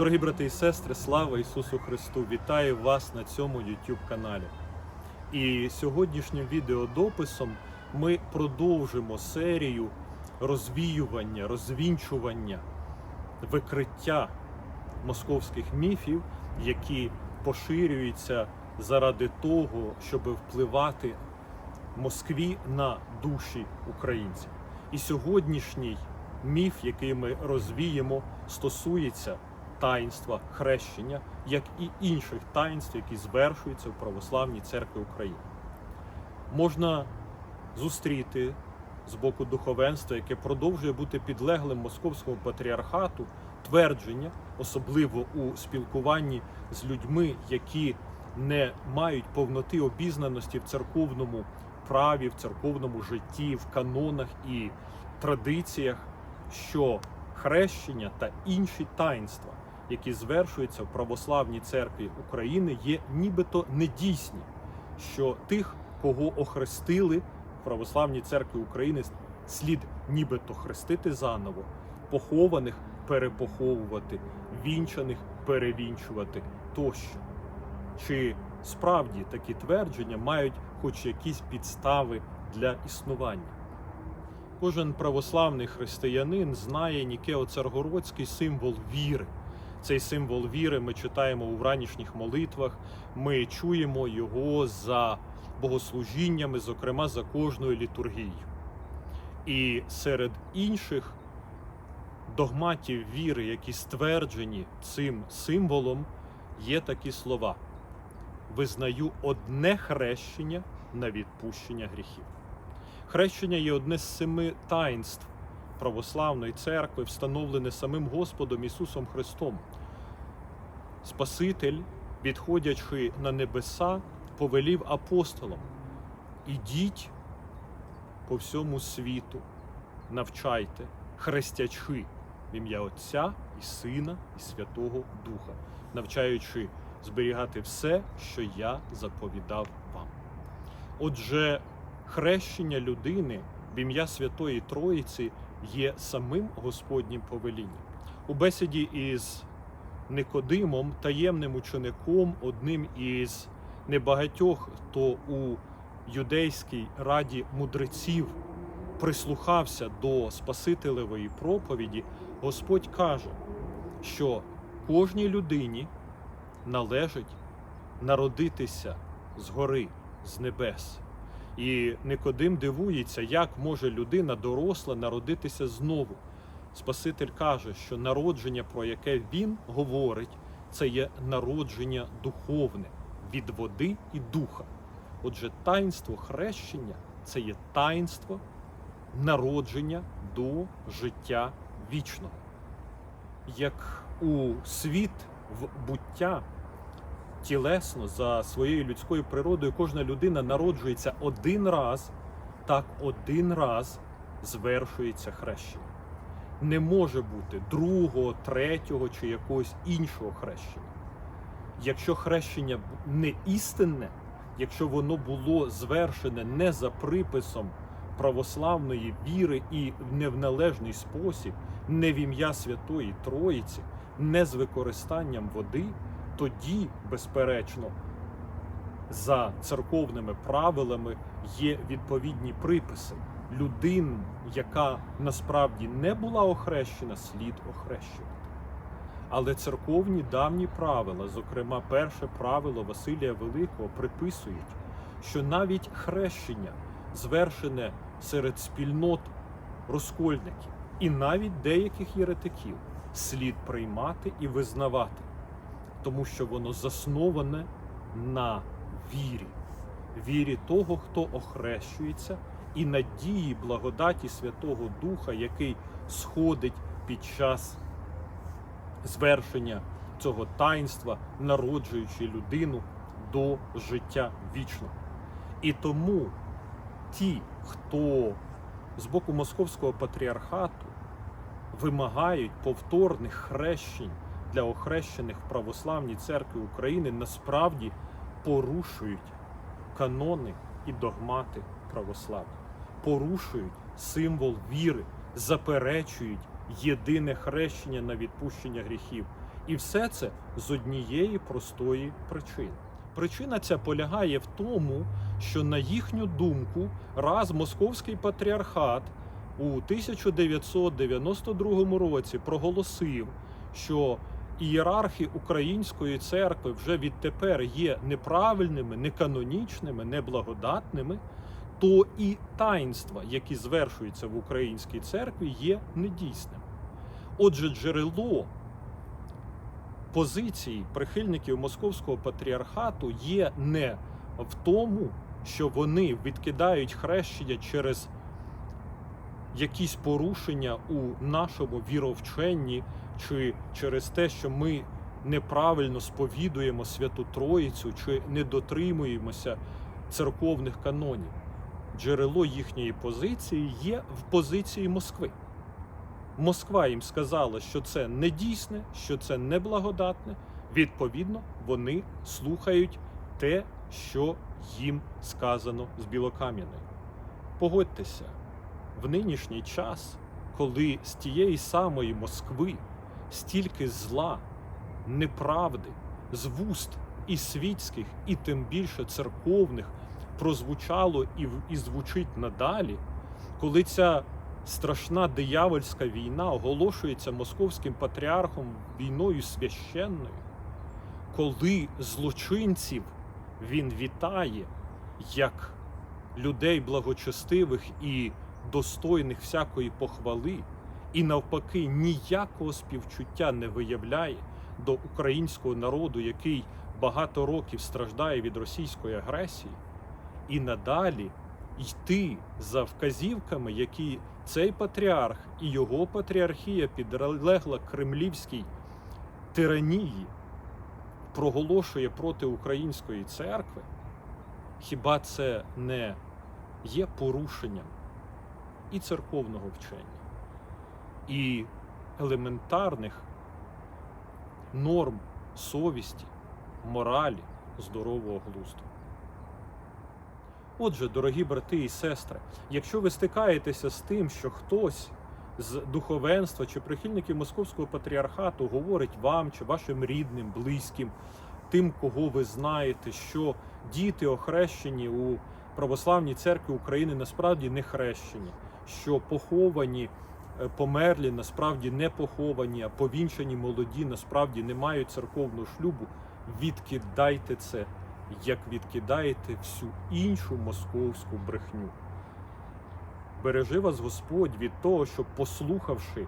Дорогі брати і сестри, слава Ісусу Христу! Вітаю вас на цьому YouTube каналі. І сьогоднішнім відеодописом ми продовжимо серію розвіювання, розвінчування, викриття московських міфів, які поширюються заради того, щоб впливати Москві на душі українців. І сьогоднішній міф, який ми розвіємо, стосується таїнства хрещення, як і інших таїнств, які звершуються в православній церкві України. Можна зустріти з боку духовенства, яке продовжує бути підлеглим московському патріархату, твердження, особливо у спілкуванні з людьми, які не мають повноти обізнаності в церковному праві, в церковному житті, в канонах і традиціях, що хрещення та інші таїнства, які звершуються в православній церкві України, є нібито недійсні, що тих, кого охрестили в православній церкві України, слід нібито хрестити заново, похованих перепоховувати, вінчаних перевінчувати тощо. Чи справді такі твердження мають хоч якісь підстави для існування? Кожен православний християнин знає Нікео-Царгородський символ віри. Цей символ віри ми читаємо у вранішніх молитвах, ми чуємо його за богослужіннями, зокрема за кожною літургією. І серед інших догматів віри, які стверджені цим символом, є такі слова: визнаю одне хрещення на відпущення гріхів. Хрещення є одне з семи таїнств православної церкви, встановлене самим Господом Ісусом Христом. Спаситель, відходячи на небеса, повелів апостолам: ідіть по всьому світу, навчайте, хрестячи в ім'я Отця і Сина, і Святого Духа, навчаючи зберігати все, що я заповідав вам. Отже, хрещення людини в ім'я Святої Троїці є самим Господнім повелінням. У бесіді із Никодимом, таємним учеником, одним із небагатьох, хто у юдейській раді мудреців прислухався до Спасителевої проповіді, Господь каже, що кожній людині належить народитися згори, з небес. І Никодим дивується, як може людина доросла народитися знову. Спаситель каже, що народження, про яке він говорить, це є народження духовне від води і духа. Отже, таїнство хрещення це є таїнство народження до життя вічного. Як у світ в буття тілесно за своєю людською природою кожна людина народжується один раз, так один раз звершується хрещення. Не може бути другого, третього чи якогось іншого хрещення. Якщо хрещення не істинне, якщо воно було звершене не за приписом православної віри і не в належний спосіб, не в ім'я Святої Троїці, не з використанням води, тоді, безперечно, за церковними правилами є відповідні приписи. Людин, яка насправді не була охрещена, слід охрещувати. Але церковні давні правила, зокрема, перше правило Василія Великого, приписують, що навіть хрещення, звершене серед спільнот розкольників і навіть деяких єретиків, слід приймати і визнавати, тому що воно засноване на вірі, вірі того, хто охрещується, і надії благодаті Святого Духа, який сходить під час звершення цього таїнства, народжуючи людину до життя вічного. І тому ті, хто з боку Московського патріархату вимагають повторних хрещень для охрещених в православній церкві України, насправді порушують канони і догмати православ'я, порушують символ віри, заперечують єдине хрещення на відпущення гріхів І все це з однієї простої причини. Причина ця полягає в тому, що на їхню думку, раз московський патріархат у 1992 році проголосив, що ієрархи української церкви вже відтепер є неправильними, неканонічними, неблагодатними, то і таїнства, які звершуються в українській церкві, є недійсними. Отже, джерело позиції прихильників московського патріархату є не в тому, що вони відкидають хрещення через якісь порушення у нашому віровченні, чи через те, що ми неправильно сповідуємо Святу Троїцю, чи не дотримуємося церковних канонів. Джерело їхньої позиції є в позиції Москви. Москва їм сказала, що це не дійсне, що це неблагодатне. Відповідно, вони слухають те, що їм сказано з Білокам'яної. Погодьтеся, в нинішній час, коли з тієї самої Москви стільки зла, неправди, з вуст і світських, і тим більше церковних прозвучало і, і звучить надалі, коли ця страшна диявольська війна оголошується московським патріархом війною священною, коли злочинців він вітає як людей благочестивих і достойних всякої похвали, і навпаки ніякого співчуття не виявляє до українського народу, який багато років страждає від російської агресії, і надалі йти за вказівками, які цей патріарх і його патріархія підлегла кремлівській тиранії, проголошує проти української церкви, хіба це не є порушенням і церковного вчення, і елементарних норм совісті, моралі, здорового глузду? Отже, дорогі брати і сестри, якщо ви стикаєтеся з тим, що хтось з духовенства чи прихильників московського патріархату говорить вам чи вашим рідним, близьким, тим, кого ви знаєте, що діти охрещені у православній церкві України насправді не хрещені, що поховані, померлі насправді не поховані, а повінчані молоді насправді не мають церковного шлюбу, відкидайте це як відкидаєте всю іншу московську брехню. Бережи вас Господь від того, щоб, послухавши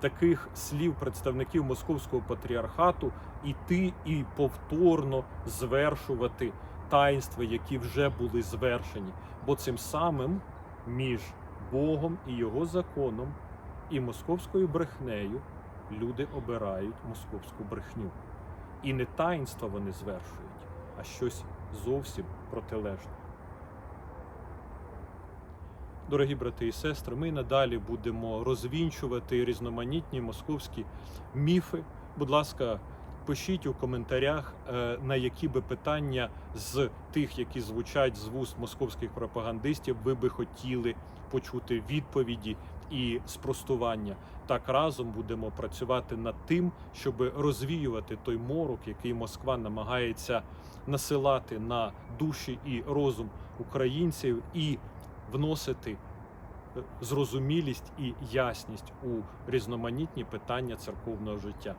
таких слів представників московського патріархату, іти і повторно звершувати таїнства, які вже були звершені. Бо цим самим між Богом і його законом і московською брехнею люди обирають московську брехню. І не таїнства вони звершують, а щось зовсім протилежне. Дорогі брати і сестри, ми надалі будемо розвінчувати різноманітні московські міфи. Будь ласка, пишіть у коментарях, е, на які би питання з тих, які звучать з вуст московських пропагандистів, ви би хотіли почути відповіді і спростування. Так разом будемо працювати над тим, щоб розвіювати той морок, який Москва намагається насилати на душі і розум українців, і вносити е, зрозумілість і ясність у різноманітні питання церковного життя.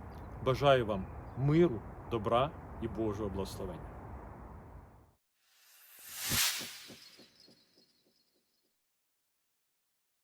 Бажаю вам миру, добра і Божого благословення.